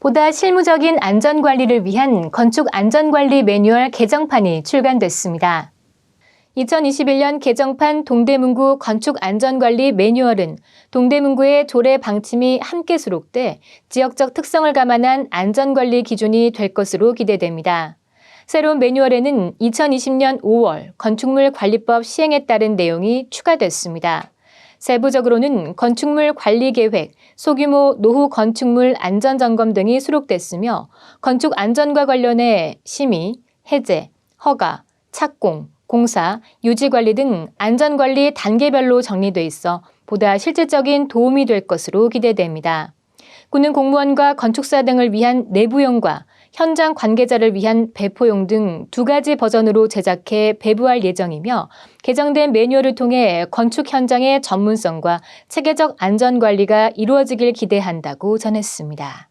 보다 실무적인 안전관리를 위한 건축 안전관리 매뉴얼 개정판이 출간됐습니다. 2021년 개정판 동대문구 건축 안전관리 매뉴얼은 동대문구의 조례 방침이 함께 수록돼 지역적 특성을 감안한 안전관리 기준이 될 것으로 기대됩니다. 새로운 매뉴얼에는 2020년 5월 건축물 관리법 시행에 따른 내용이 추가됐습니다. 세부적으로는 건축물 관리 계획, 소규모 노후 건축물 안전 점검 등이 수록됐으며 건축 안전과 관련해 심의, 해제, 허가, 착공, 공사, 유지 관리 등 안전 관리 단계별로 정리돼 있어 보다 실질적인 도움이 될 것으로 기대됩니다. 군은 공무원과 건축사 등을 위한 내부용과 현장 관계자를 위한 배포용 등 두 가지 버전으로 제작해 배부할 예정이며 개정된 매뉴얼을 통해 건축 현장의 전문성과 체계적 안전 관리가 이루어지길 기대한다고 전했습니다.